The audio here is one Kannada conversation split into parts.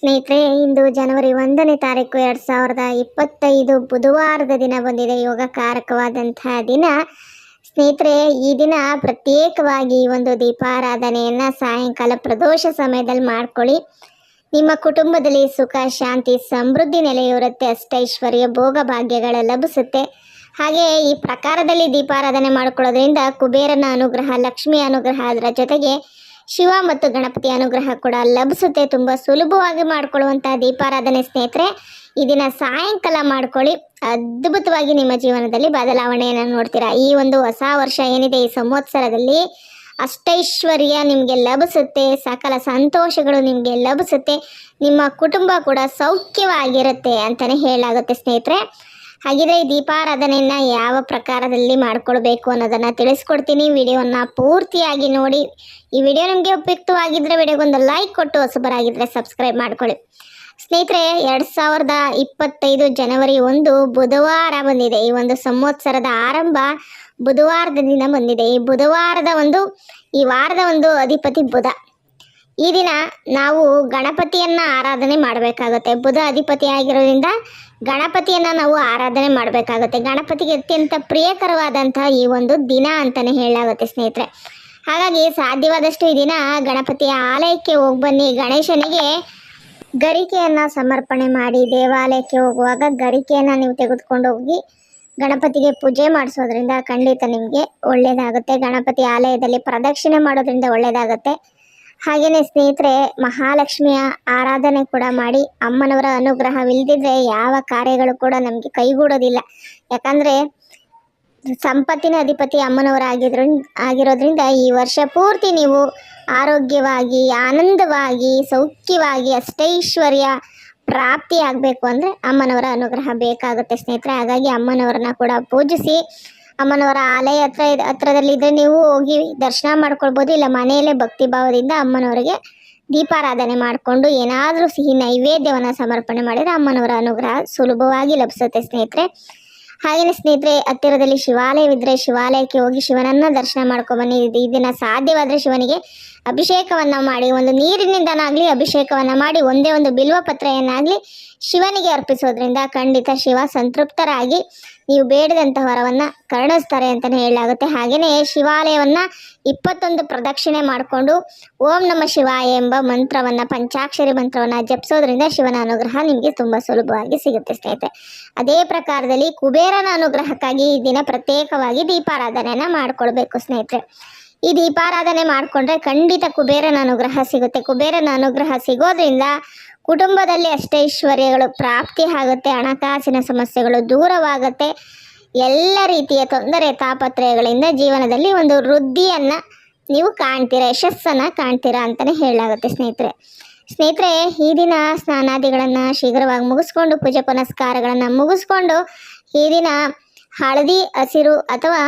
ಸ್ನೇಹಿತರೆ, ಇಂದು ಜನವರಿ ಒಂದನೇ ತಾರೀಕು ಎರಡು ಸಾವಿರದ ಇಪ್ಪತ್ತೈದು ಬುಧವಾರದ ದಿನ ಬಂದಿದೆ. ಯೋಗಕಾರಕವಾದಂತಹ ದಿನ. ಸ್ನೇಹಿತರೆ, ಈ ದಿನ ಪ್ರತ್ಯೇಕವಾಗಿ ಒಂದು ದೀಪಾರಾಧನೆಯನ್ನು ಸಾಯಂಕಾಲ ಪ್ರದೋಷ ಸಮಯದಲ್ಲಿ ಮಾಡ್ಕೊಳ್ಳಿ. ನಿಮ್ಮ ಕುಟುಂಬದಲ್ಲಿ ಸುಖ, ಶಾಂತಿ, ಸಮೃದ್ಧಿ ನೆಲೆಯೂರುತ್ತೆ. ಅಷ್ಟೈಶ್ವರ್ಯ ಭೋಗ ಭಾಗ್ಯಗಳ ಲಭಿಸುತ್ತೆ. ಹಾಗೆ ಈ ಪ್ರಕಾರದಲ್ಲಿ ದೀಪಾರಾಧನೆ ಮಾಡ್ಕೊಳ್ಳೋದ್ರಿಂದ ಕುಬೇರನ ಅನುಗ್ರಹ ಲಕ್ಷ್ಮಿ ಅನುಗ್ರಹ ಅದರ ಜೊತೆಗೆ ಶಿವ ಮತ್ತು ಗಣಪತಿ ಅನುಗ್ರಹ ಕೂಡ ಲಭಿಸುತ್ತೆ. ತುಂಬ ಸುಲಭವಾಗಿ ಮಾಡಿಕೊಳ್ಳುವಂಥ ದೀಪಾರಾಧನೆ ಸ್ನೇಹಿತರೆ, ಈ ದಿನ ಸಾಯಂಕಾಲ ಮಾಡ್ಕೊಳ್ಳಿ. ಅದ್ಭುತವಾಗಿ ನಿಮ್ಮ ಜೀವನದಲ್ಲಿ ಬದಲಾವಣೆಯನ್ನು ನೋಡ್ತೀರಾ. ಈ ಒಂದು ಹೊಸ ವರ್ಷ ಏನಿದೆ, ಈ ಸಂವತ್ಸರದಲ್ಲಿ ಅಷ್ಟೈಶ್ವರ್ಯ ನಿಮಗೆ ಲಭಿಸುತ್ತೆ, ಸಕಲ ಸಂತೋಷಗಳು ನಿಮಗೆ ಲಭಿಸುತ್ತೆ, ನಿಮ್ಮ ಕುಟುಂಬ ಕೂಡ ಸೌಖ್ಯವಾಗಿರುತ್ತೆ ಅಂತಲೇ ಹೇಳಾಗುತ್ತೆ ಸ್ನೇಹಿತರೆ. ಹಾಗಿದ್ರೆ ಈ ದೀಪಾರಾಧನೆಯನ್ನು ಯಾವ ಪ್ರಕಾರದಲ್ಲಿ ಮಾಡ್ಕೊಳ್ಬೇಕು ಅನ್ನೋದನ್ನು ತಿಳಿಸ್ಕೊಡ್ತೀನಿ. ವಿಡಿಯೋನ ಪೂರ್ತಿಯಾಗಿ ನೋಡಿ. ಈ ವಿಡಿಯೋ ನಿಮಗೆ ಉಪಯುಕ್ತವಾಗಿದ್ದರೆ ವಿಡಿಯೋಗೊಂದು ಲೈಕ್ ಕೊಟ್ಟು ಹೊಸಬರಾಗಿದ್ದರೆ ಸಬ್ಸ್ಕ್ರೈಬ್ ಮಾಡ್ಕೊಳ್ಳಿ. ಸ್ನೇಹಿತರೆ, ಎರಡು ಸಾವಿರದ ಇಪ್ಪತ್ತೈದು ಜನವರಿ ಒಂದು ಬುಧವಾರ ಬಂದಿದೆ. ಈ ಒಂದು ಸಂವತ್ಸರದ ಆರಂಭ ಬುಧವಾರದ ದಿನ ಬಂದಿದೆ. ಈ ಬುಧವಾರದ ಒಂದು, ಈ ವಾರದ ಒಂದು ಅಧಿಪತಿ ಬುಧ. ಈ ದಿನ ನಾವು ಗಣಪತಿಯನ್ನ ಆರಾಧನೆ ಮಾಡಬೇಕಾಗುತ್ತೆ. ಬುಧ ಅಧಿಪತಿ ಆಗಿರೋದ್ರಿಂದ ಗಣಪತಿಯನ್ನ ನಾವು ಆರಾಧನೆ ಮಾಡಬೇಕಾಗುತ್ತೆ. ಗಣಪತಿಗೆ ಅತ್ಯಂತ ಪ್ರಿಯಕರವಾದಂತಹ ಈ ಒಂದು ದಿನ ಅಂತಲೇ ಹೇಳಲಾಗುತ್ತೆ ಸ್ನೇಹಿತರೆ. ಹಾಗಾಗಿ ಸಾಧ್ಯವಾದಷ್ಟು ಈ ದಿನ ಗಣಪತಿಯ ಆಲಯಕ್ಕೆ ಹೋಗಿ ಬನ್ನಿ. ಗಣೇಶನಿಗೆ ಗರಿಕೆಯನ್ನು ಸಮರ್ಪಣೆ ಮಾಡಿ, ದೇವಾಲಯಕ್ಕೆ ಹೋಗುವಾಗ ಗರಿಕೆಯನ್ನು ನೀವು ತೆಗೆದುಕೊಂಡು ಹೋಗಿ ಗಣಪತಿಗೆ ಪೂಜೆ ಮಾಡಿಸೋದ್ರಿಂದ ಖಂಡಿತ ನಿಮಗೆ ಒಳ್ಳೆಯದಾಗುತ್ತೆ ಗಣಪತಿ ಆಲಯದಲ್ಲಿ ಪ್ರದಕ್ಷಿಣೆ ಮಾಡೋದ್ರಿಂದ ಒಳ್ಳೆಯದಾಗುತ್ತೆ ಹಾಗೆಯೇ ಸ್ನೇಹಿತರೆ, ಮಹಾಲಕ್ಷ್ಮಿಯ ಆರಾಧನೆ ಕೂಡ ಮಾಡಿ ಅಮ್ಮನವರ ಅನುಗ್ರಹವಿಲ್ಲದಿದ್ರೆ ಯಾವ ಕಾರ್ಯಗಳು ಕೂಡ ನಮಗೆ ಕೈಗೂಡೋದಿಲ್ಲ. ಯಾಕಂದರೆ ಸಂಪತ್ತಿನ ಅಧಿಪತಿ ಅಮ್ಮನವರಾಗಿದ್ರು, ಆಗಿರೋದ್ರಿಂದ ಈ ವರ್ಷ ಪೂರ್ತಿ ನೀವು ಆರೋಗ್ಯವಾಗಿ, ಆನಂದವಾಗಿ, ಸೌಖ್ಯವಾಗಿ, ಅಷ್ಟೈಶ್ವರ್ಯ ಪ್ರಾಪ್ತಿ ಆಗಬೇಕು ಅಂದರೆ ಅಮ್ಮನವರ ಅನುಗ್ರಹ ಬೇಕಾಗುತ್ತೆ ಸ್ನೇಹಿತರೆ. ಹಾಗಾಗಿ ಅಮ್ಮನವರನ್ನ ಕೂಡ ಪೂಜಿಸಿ ಅಮ್ಮನವರ ಆಲಯ ಹತ್ರ ಹತ್ರದಲ್ಲಿದ್ದರೆ ನೀವು ಹೋಗಿ ದರ್ಶನ ಮಾಡ್ಕೊಳ್ಬೋದು, ಇಲ್ಲ ಮನೆಯಲ್ಲೇ ಭಕ್ತಿ ಭಾವದಿಂದ ಅಮ್ಮನವರಿಗೆ ದೀಪಾರಾಧನೆ ಮಾಡಿಕೊಂಡು ಏನಾದರೂ ಸಿಹಿ ನೈವೇದ್ಯವನ್ನು ಸಮರ್ಪಣೆ ಮಾಡಿದರೆ ಅಮ್ಮನವರ ಅನುಗ್ರಹ ಸುಲಭವಾಗಿ ಲಭಿಸುತ್ತೆ ಸ್ನೇಹಿತರೆ. ಹಾಗೆಯೇ ಸ್ನೇಹಿತರೆ, ಹತ್ತಿರದಲ್ಲಿ ಶಿವಾಲಯವಿದ್ದರೆ ಶಿವಾಲಯಕ್ಕೆ ಹೋಗಿ ಶಿವನನ್ನು ದರ್ಶನ ಮಾಡ್ಕೊಬನ್ನಿ ಇದನ್ನು ಸಾಧ್ಯವಾದರೆ ಶಿವನಿಗೆ ಅಭಿಷೇಕವನ್ನು ಮಾಡಿ, ಒಂದು ನೀರಿನಿಂದನಾಗಲಿ ಅಭಿಷೇಕವನ್ನು ಮಾಡಿ, ಒಂದೇ ಒಂದು ಬಿಲ್ವ ಪತ್ರೆಯನ್ನಾಗಲಿ ಶಿವನಿಗೆ ಅರ್ಪಿಸೋದ್ರಿಂದ ಖಂಡಿತ ಶಿವ ಸಂತೃಪ್ತರಾಗಿ ನೀವು ಬೇಡದಂಥ ವರವನ್ನು ಕರುಣಿಸ್ತಾರೆ ಅಂತಲೇ ಹೇಳಲಾಗುತ್ತೆ. ಹಾಗೆಯೇ ಶಿವಾಲಯವನ್ನು ಇಪ್ಪತ್ತೊಂದು ಪ್ರದಕ್ಷಿಣೆ ಮಾಡಿಕೊಂಡು ಓಂ ನಮ ಶಿವಾಯ ಎಂಬ ಮಂತ್ರವನ್ನು, ಪಂಚಾಕ್ಷರಿ ಮಂತ್ರವನ್ನು ಜಪಿಸೋದ್ರಿಂದ ಶಿವನ ಅನುಗ್ರಹ ನಿಮಗೆ ತುಂಬ ಸುಲಭವಾಗಿ ಸಿಗುತ್ತೆ ಸ್ನೇಹಿತರೆ. ಅದೇ ಪ್ರಕಾರದಲ್ಲಿ ಕುಬೇರನ ಅನುಗ್ರಹಕ್ಕಾಗಿ ಈ ದಿನ ಪ್ರತ್ಯೇಕವಾಗಿ ದೀಪಾರಾಧನೆಯನ್ನು ಮಾಡಿಕೊಳ್ಬೇಕು ಸ್ನೇಹಿತರೆ. ಈ ದೀಪಾರಾಧನೆ ಮಾಡಿಕೊಂಡ್ರೆ ಖಂಡಿತ ಕುಬೇರನ ಅನುಗ್ರಹ ಸಿಗುತ್ತೆ. ಕುಬೇರನ ಅನುಗ್ರಹ ಸಿಗೋದ್ರಿಂದ ಕುಟುಂಬದಲ್ಲಿ ಅಷ್ಟೈಶ್ವರ್ಯಗಳು ಪ್ರಾಪ್ತಿ ಆಗುತ್ತೆ, ಹಣಕಾಸಿನ ಸಮಸ್ಯೆಗಳು ದೂರವಾಗುತ್ತೆ. ಎಲ್ಲ ರೀತಿಯ ತೊಂದರೆ, ತಾಪತ್ರಯಗಳಿಂದ ಜೀವನದಲ್ಲಿ ಒಂದು ವೃದ್ಧಿಯನ್ನು ನೀವು ಕಾಣ್ತೀರಾ, ಯಶಸ್ಸನ್ನು ಕಾಣ್ತೀರಾ ಅಂತಲೇ ಹೇಳಲಾಗುತ್ತೆ ಸ್ನೇಹಿತರೆ. ಸ್ನೇಹಿತರೆ, ಈ ದಿನ ಸ್ನಾನಾದಿಗಳನ್ನು ಶೀಘ್ರವಾಗಿ ಮುಗಿಸ್ಕೊಂಡು ಪೂಜೆ ಪುನಸ್ಕಾರಗಳನ್ನು ಮುಗಿಸ್ಕೊಂಡು ಈ ದಿನ ಹಳದಿ, ಹಸಿರು ಅಥವಾ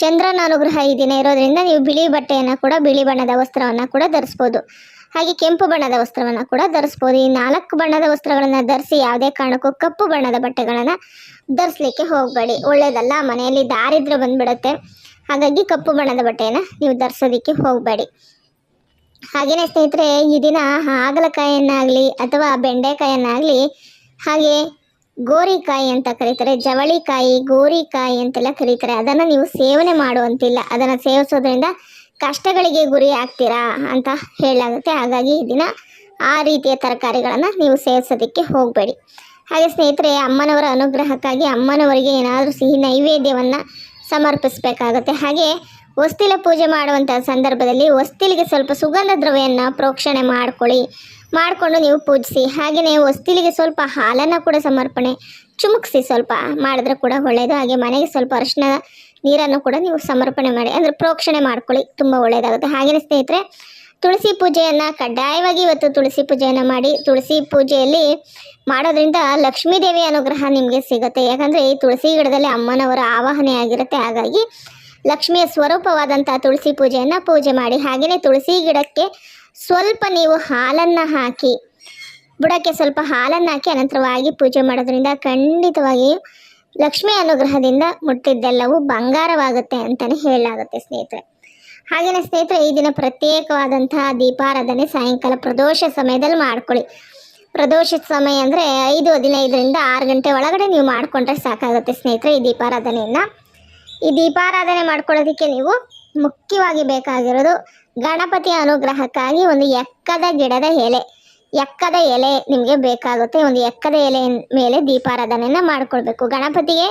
ಚಂದ್ರನ ಅನುಗ್ರಹ ಈ ದಿನ ಇರೋದ್ರಿಂದ ನೀವು ಬಿಳಿ ಬಟ್ಟೆಯನ್ನು ಕೂಡ, ಬಿಳಿ ಬಣ್ಣದ ವಸ್ತ್ರವನ್ನು ಕೂಡ ಧರಿಸ್ಬೋದು. ಹಾಗೆ ಕೆಂಪು ಬಣ್ಣದ ವಸ್ತ್ರವನ್ನು ಕೂಡ ಧರಿಸ್ಬೋದು. ಈ ನಾಲ್ಕು ಬಣ್ಣದ ವಸ್ತ್ರಗಳನ್ನು ಧರಿಸಿ ಯಾವುದೇ ಕಾರಣಕ್ಕೂ ಕಪ್ಪು ಬಣ್ಣದ ಬಟ್ಟೆಗಳನ್ನು ಧರಿಸ್ಲಿಕ್ಕೆ ಹೋಗಬೇಡಿ. ಒಳ್ಳೆಯದಲ್ಲ ಮನೆಯಲ್ಲಿ ದಾರಿದ್ರ್ಯ ಬಂದ್ಬಿಡುತ್ತೆ. ಹಾಗಾಗಿ ಕಪ್ಪು ಬಣ್ಣದ ಬಟ್ಟೆಯನ್ನು ನೀವು ಧರಿಸೋದಕ್ಕೆ ಹೋಗಬೇಡಿ. ಹಾಗೆಯೇ ಸ್ನೇಹಿತರೆ, ಈ ದಿನ ಹಾಗಲಕಾಯಿಯನ್ನಾಗಲಿ ಅಥವಾ ಬೆಂಡೆಕಾಯನ್ನಾಗಲಿ ಹಾಗೆ ಗೋರಿಕಾಯಿ ಅಂತ ಕರೀತಾರೆ, ಜವಳಿಕಾಯಿ, ಗೋರಿಕಾಯಿ ಅಂತೆಲ್ಲ ಕರೀತಾರೆ. ಅದನ್ನು ನೀವು ಸೇವನೆ ಮಾಡುವಂತಿಲ್ಲ. ಅದನ್ನು ಸೇವಿಸೋದ್ರಿಂದ ಕಷ್ಟಗಳಿಗೆ ಗುರಿ ಆಗ್ತೀರಾ ಅಂತ ಹೇಳಲಾಗುತ್ತೆ. ಹಾಗಾಗಿ ಈ ದಿನ ಆ ರೀತಿಯ ತರಕಾರಿಗಳನ್ನು ನೀವು ಸೇವಿಸೋದಕ್ಕೆ ಹೋಗಬೇಡಿ. ಹಾಗೆ ಸ್ನೇಹಿತರೆ, ಅಮ್ಮನವರ ಅನುಗ್ರಹಕ್ಕಾಗಿ ಅಮ್ಮನವರಿಗೆ ಏನಾದರೂ ಸಿಹಿ ನೈವೇದ್ಯವನ್ನು ಸಮರ್ಪಿಸಬೇಕಾಗುತ್ತೆ. ಹಾಗೆ ಹೊಸ್ತಿಲ ಪೂಜೆ ಮಾಡುವಂಥ ಸಂದರ್ಭದಲ್ಲಿ ಹೊಸ್ತಿಲಿಗೆ ಸ್ವಲ್ಪ ಸುಗಂಧ ದ್ರವ್ಯವನ್ನು ಪ್ರೋಕ್ಷಣೆ ಮಾಡ್ಕೊಳ್ಳಿ. ಮಾಡಿಕೊಂಡು ನೀವು ಪೂಜಿಸಿ. ಹಾಗೆಯೇ ಹೊಸ್ತಿಲಿಗೆ ಸ್ವಲ್ಪ ಹಾಲನ್ನು ಕೂಡ ಸಮರ್ಪಣೆ, ಚುಮುಕ್ಸಿ ಸ್ವಲ್ಪ ಮಾಡಿದ್ರೆ ಕೂಡ ಒಳ್ಳೆಯದು ಹಾಗೆ ಮನೆಗೆ ಸ್ವಲ್ಪ ಅರಿಶಿನ ನೀರನ್ನು ಕೂಡ ನೀವು ಸಮರ್ಪಣೆ ಮಾಡಿ, ಅಂದರೆ ಪ್ರೋಕ್ಷಣೆ ಮಾಡ್ಕೊಳ್ಳಿ, ತುಂಬ ಒಳ್ಳೆಯದಾಗುತ್ತೆ ಹಾಗೆಯೇ ಸ್ನೇಹಿತರೆ, ತುಳಸಿ ಪೂಜೆಯನ್ನು ಕಡ್ಡಾಯವಾಗಿ ಇವತ್ತು ತುಳಸಿ ಪೂಜೆಯನ್ನು ಮಾಡಿ, ತುಳಸಿ ಪೂಜೆಯಲ್ಲಿ ಮಾಡೋದ್ರಿಂದ ಲಕ್ಷ್ಮೀ ದೇವಿ ಅನುಗ್ರಹ ನಿಮಗೆ ಸಿಗುತ್ತೆ. ಯಾಕಂದರೆ ಈ ತುಳಸಿ ಗಿಡದಲ್ಲಿ ಅಮ್ಮನವರ ಆವಾಹನೆ ಆಗಿರುತ್ತೆ. ಹಾಗಾಗಿ ಲಕ್ಷ್ಮಿಯ ಸ್ವರೂಪವಾದಂಥ ತುಳಸಿ ಪೂಜೆಯನ್ನು ಪೂಜೆ ಮಾಡಿ. ಹಾಗೆಯೇ ತುಳಸಿ ಗಿಡಕ್ಕೆ ಸ್ವಲ್ಪ ನೀವು ಹಾಲನ್ನು ಹಾಕಿ, ಬುಡಕ್ಕೆ ಸ್ವಲ್ಪ ಹಾಲನ್ನು ಹಾಕಿ ಅನಂತರವಾಗಿ ಪೂಜೆ ಮಾಡೋದ್ರಿಂದ ಖಂಡಿತವಾಗಿಯೂ ಲಕ್ಷ್ಮಿ ಅನುಗ್ರಹದಿಂದ ಮುಟ್ಟಿದ್ದೆಲ್ಲವೂ ಬಂಗಾರವಾಗುತ್ತೆ ಅಂತಲೇ ಹೇಳಲಾಗುತ್ತೆ ಸ್ನೇಹಿತರೆ. ಹಾಗೆಯೇ ಸ್ನೇಹಿತರೆ, ಈ ದಿನ ಪ್ರತ್ಯೇಕವಾದಂತಹ ದೀಪಾರಾಧನೆ ಸಾಯಂಕಾಲ ಪ್ರದೋಷ ಸಮಯದಲ್ಲಿ ಮಾಡ್ಕೊಳ್ಳಿ. ಪ್ರದೋಷದ ಸಮಯ ಅಂದರೆ ಐದು, ಹದಿನೈದರಿಂದ ಆರು ಗಂಟೆ ಒಳಗಡೆ ನೀವು ಮಾಡಿಕೊಂಡ್ರೆ ಸಾಕಾಗುತ್ತೆ ಸ್ನೇಹಿತರೆ ಈ ದೀಪಾರಾಧನೆಯನ್ನು. ಈ ದೀಪಾರಾಧನೆ ಮಾಡ್ಕೊಳ್ಳೋದಕ್ಕೆ ನೀವು ಮುಖ್ಯವಾಗಿ ಬೇಕಾಗಿರೋದು ಗಣಪತಿಯ ಅನುಗ್ರಹಕ್ಕಾಗಿ ಒಂದು ಎಕ್ಕದ ಗಿಡದ ಎಲೆ, ಎಕ್ಕದ ಎಲೆ ನಿಮಗೆ ಬೇಕಾಗುತ್ತೆ. ಒಂದು ಎಕ್ಕದ ಎಲೆ ಮೇಲೆ ದೀಪಾರಾಧನೆಯನ್ನು ಮಾಡಿಕೊಳ್ಬೇಕು. ಗಣಪತಿಗೆ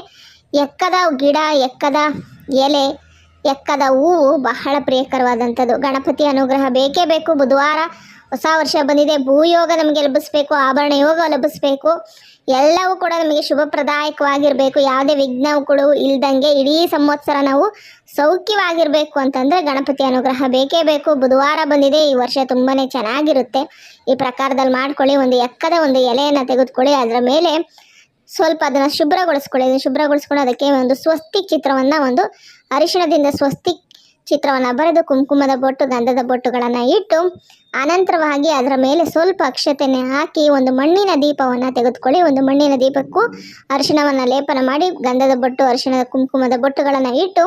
ಎಕ್ಕದ ಗಿಡ, ಎಕ್ಕದ ಎಲೆ, ಎಕ್ಕದ ಹೂವು ಬಹಳ ಪ್ರಿಯಕರವಾದಂಥದ್ದು. ಗಣಪತಿ ಅನುಗ್ರಹ ಬೇಕೇ ಬೇಕು. ಬುಧವಾರ ಹೊಸ ವರ್ಷ ಬಂದಿದೆ. ಭೂಯೋಗ ನಮಗೆ ಲಭಿಸಬೇಕು. ಆಭರಣ ಯೋಗ ಲಭಿಸ್ಬೇಕು. ಎಲ್ಲವೂ ಕೂಡ ನಮಗೆ ಶುಭಪ್ರದಾಯಕವಾಗಿರಬೇಕು. ಯಾವುದೇ ವಿಘ್ನಗಳು ಇಲ್ದಂಗೆ ಇಡೀ ಸಂವತ್ಸರ ನಾವು ಸೌಖ್ಯವಾಗಿರಬೇಕು ಅಂತಂದರೆ ಗಣಪತಿ ಅನುಗ್ರಹ ಬೇಕೇ ಬೇಕು. ಬುಧವಾರ ಬಂದಿದೆ, ಈ ವರ್ಷ ತುಂಬಾ ಚೆನ್ನಾಗಿರುತ್ತೆ. ಈ ಪ್ರಕಾರದಲ್ಲಿ ಮಾಡ್ಕೊಳ್ಳಿ, ಒಂದು ಎಕ್ಕದ ಒಂದು ಎಲೆಯನ್ನು ತೆಗೆದುಕೊಳ್ಳಿ, ಅದರ ಮೇಲೆ ಸ್ವಲ್ಪ ಅದನ್ನು ಶುಭ್ರಗೊಳಿಸ್ಕೊಳ್ಳಿ. ಶುಭ್ರಗೊಳಿಸ್ಕೊಂಡು ಅದಕ್ಕೆ ಒಂದು ಸ್ವಸ್ತಿಕ್ ಚಿತ್ರವನ್ನು, ಒಂದು ಅರಿಶಿಣದಿಂದ ಸ್ವಸ್ತಿಕ್ ಚಿತ್ರವನ್ನು ಬರೆದು ಕುಂಕುಮದ ಬೊಟ್ಟು, ಗಂಧದ ಬೊಟ್ಟುಗಳನ್ನು ಇಟ್ಟು ಅನಂತರವಾಗಿ ಅದರ ಮೇಲೆ ಸ್ವಲ್ಪ ಅಕ್ಷತೆಯನ್ನು ಹಾಕಿ ಒಂದು ಮಣ್ಣಿನ ದೀಪವನ್ನು ತೆಗೆದುಕೊಳ್ಳಿ. ಒಂದು ಮಣ್ಣಿನ ದೀಪಕ್ಕೂ ಅರಿಶಿಣವನ್ನು ಲೇಪನ ಮಾಡಿ, ಗಂಧದ ಬೊಟ್ಟು, ಅರಿಶಿಣದ ಕುಂಕುಮದ ಬೊಟ್ಟುಗಳನ್ನು ಇಟ್ಟು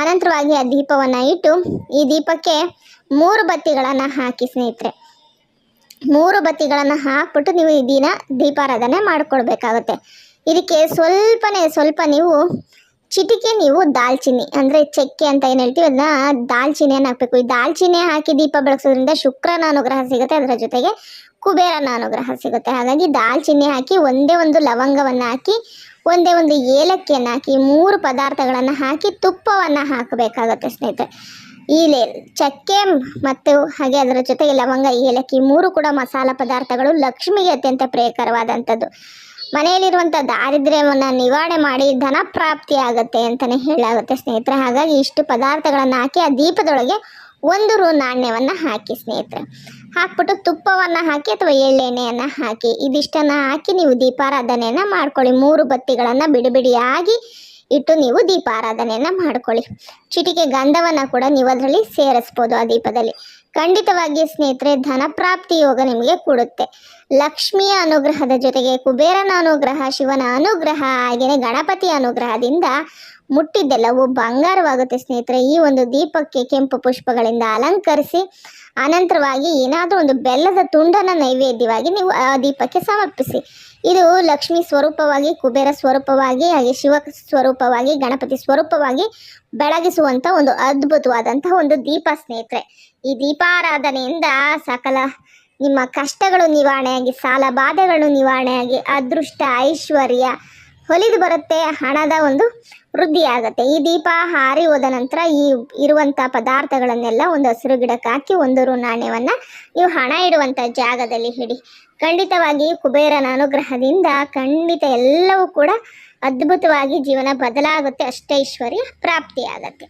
ಅನಂತರವಾಗಿ ಆ ದೀಪವನ್ನು ಇಟ್ಟು ಈ ದೀಪಕ್ಕೆ ಮೂರು ಬತ್ತಿಗಳನ್ನು ಹಾಕಿ ಸ್ನೇಹಿತರೆ. ಮೂರು ಬತ್ತಿಗಳನ್ನು ಹಾಕ್ಬಿಟ್ಟು ನೀವು ಈ ದಿನ ದೀಪಾರಾಧನೆ ಮಾಡಿಕೊಳ್ಬೇಕಾಗುತ್ತೆ. ಇದಕ್ಕೆ ಸ್ವಲ್ಪನೇ ಸ್ವಲ್ಪ ನೀವು ಚಿಟಿಕೆ ನೀವು ದಾಲ್ಚಿನ್ನಿ, ಅಂದರೆ ಚಕ್ಕೆ ಅಂತ ಏನು ಹೇಳ್ತೀವಿ, ಅದನ್ನ ದಾಲ್ಚಿನ್ನಿಯನ್ನು ಹಾಕಬೇಕು. ಈ ದಾಲ್ಚಿನಿ ಹಾಕಿ ದೀಪ ಬೆಳಗ್ಸೋದ್ರಿಂದ ಶುಕ್ರನ ಅನುಗ್ರಹ ಸಿಗುತ್ತೆ, ಅದರ ಜೊತೆಗೆ ಕುಬೇರನ ಅನುಗ್ರಹ ಸಿಗುತ್ತೆ. ಹಾಗಾಗಿ ದಾಲ್ಚಿನ್ನಿ ಹಾಕಿ ಒಂದೇ ಒಂದು ಲವಂಗವನ್ನು ಹಾಕಿ, ಒಂದೇ ಒಂದು ಏಲಕ್ಕಿಯನ್ನು ಹಾಕಿ, ಮೂರು ಪದಾರ್ಥಗಳನ್ನು ಹಾಕಿ, ತುಪ್ಪವನ್ನು ಹಾಕಬೇಕಾಗುತ್ತೆ ಸ್ನೇಹಿತರೆ. ಈ ಲೇ ಚಕ್ಕೆ ಮತ್ತು ಹಾಗೆ ಅದರ ಜೊತೆಗೆ ಲವಂಗ, ಏಲಕ್ಕಿ, ಮೂರು ಕೂಡ ಮಸಾಲ ಪದಾರ್ಥಗಳು ಲಕ್ಷ್ಮಿಗೆ ಅತ್ಯಂತ ಪ್ರಿಯಕರವಾದಂಥದ್ದು. ಮನೆಯಲ್ಲಿರುವಂಥ ದಾರಿದ್ರ್ಯವನ್ನು ನಿವಾರಣೆ ಮಾಡಿ ಧನ ಪ್ರಾಪ್ತಿ ಆಗುತ್ತೆ ಅಂತಲೇ ಹೇಳಾಗುತ್ತೆ ಸ್ನೇಹಿತರೆ. ಹಾಗಾಗಿ ಇಷ್ಟು ಪದಾರ್ಥಗಳನ್ನು ಹಾಕಿ, ಆ ದೀಪದೊಳಗೆ ಒಂದು ರು ನಾಣ್ಯವನ್ನು ಹಾಕಿ ಸ್ನೇಹಿತರೆ. ಹಾಕ್ಬಿಟ್ಟು ತುಪ್ಪವನ್ನು ಹಾಕಿ ಅಥವಾ ಎಳ್ಳೆಣ್ಣೆಯನ್ನು ಹಾಕಿ, ಇದಿಷ್ಟನ್ನು ಹಾಕಿ ನೀವು ದೀಪಾರಾಧನೆಯನ್ನು ಮಾಡ್ಕೊಳ್ಳಿ. ಮೂರು ಬತ್ತಿಗಳನ್ನು ಬಿಡಿಬಿಡಿಯಾಗಿ ಇಟ್ಟು ನೀವು ದೀಪಾರಾಧನೆಯನ್ನು ಮಾಡ್ಕೊಳ್ಳಿ. ಚಿಟಿಕೆ ಗಂಧವನ್ನು ಕೂಡ ನೀವು ಅದರಲ್ಲಿ ಸೇರಿಸ್ಬೋದು ಆ ದೀಪದಲ್ಲಿ. ಖಂಡಿತವಾಗಿ ಸ್ನೇಹಿತರೆ ಧನ ಪ್ರಾಪ್ತಿ ಯೋಗ ನಿಮಗೆ ಕೊಡುತ್ತೆ. ಲಕ್ಷ್ಮಿಯ ಅನುಗ್ರಹದ ಜೊತೆಗೆ ಕುಬೇರನ ಅನುಗ್ರಹ, ಶಿವನ ಅನುಗ್ರಹ ಹಾಗೆಯೇ ಗಣಪತಿಯ ಅನುಗ್ರಹದಿಂದ ಮುಟ್ಟಿದ್ದೆಲ್ಲವೂ ಬಂಗಾರವಾಗುತ್ತೆ ಸ್ನೇಹಿತರೆ. ಈ ಒಂದು ದೀಪಕ್ಕೆ ಕೆಂಪು ಪುಷ್ಪಗಳಿಂದ ಅಲಂಕರಿಸಿ ಅನಂತರವಾಗಿ ಏನಾದರೂ ಒಂದು ಬೆಲ್ಲದ ತುಂಡನ ನೈವೇದ್ಯವಾಗಿ ನೀವು ಆ ದೀಪಕ್ಕೆ ಸಮರ್ಪಿಸಿ. ಇದು ಲಕ್ಷ್ಮಿ ಸ್ವರೂಪವಾಗಿ, ಕುಬೇರ ಸ್ವರೂಪವಾಗಿ, ಹಾಗೆ ಶಿವ ಸ್ವರೂಪವಾಗಿ, ಗಣಪತಿ ಸ್ವರೂಪವಾಗಿ ಬೆಳಗಿಸುವಂಥ ಒಂದು ಅದ್ಭುತವಾದಂಥ ಒಂದು ದೀಪ ಸ್ನೇಹಿತರೆ. ಈ ದೀಪಾರಾಧನೆಯಿಂದ ಸಕಲ ನಿಮ್ಮ ಕಷ್ಟಗಳು ನಿವಾರಣೆಯಾಗಿ, ಸಾಲ ಬಾಧೆಗಳು ನಿವಾರಣೆಯಾಗಿ, ಅದೃಷ್ಟ, ಐಶ್ವರ್ಯ ಹೊಲಿದು ಬರುತ್ತೆ, ಹಣದ ಒಂದು ವೃದ್ಧಿ ಆಗುತ್ತೆ ಈ ದೀಪ ಹಾರಿ ಹೋದ ನಂತರ ಈ ಇರುವಂಥ ಪದಾರ್ಥಗಳನ್ನೆಲ್ಲ ಒಂದು ಹಸಿರು ಗಿಡಕ್ಕೆ ಹಾಕಿ ಒಂದು ರು ನಾಣ್ಯವನ್ನು ನೀವು ಹಣ ಇಡುವಂಥ ಜಾಗದಲ್ಲಿ ಹಿಡಿ ಖಂಡಿತವಾಗಿ ಕುಬೇರನ ಅನುಗ್ರಹದಿಂದ ಖಂಡಿತ ಎಲ್ಲವೂ ಕೂಡ ಅದ್ಭುತವಾಗಿ ಜೀವನ ಬದಲಾಗುತ್ತೆ ಅಷ್ಟೈಶ್ವರ್ಯ ಪ್ರಾಪ್ತಿಯಾಗತ್ತೆ.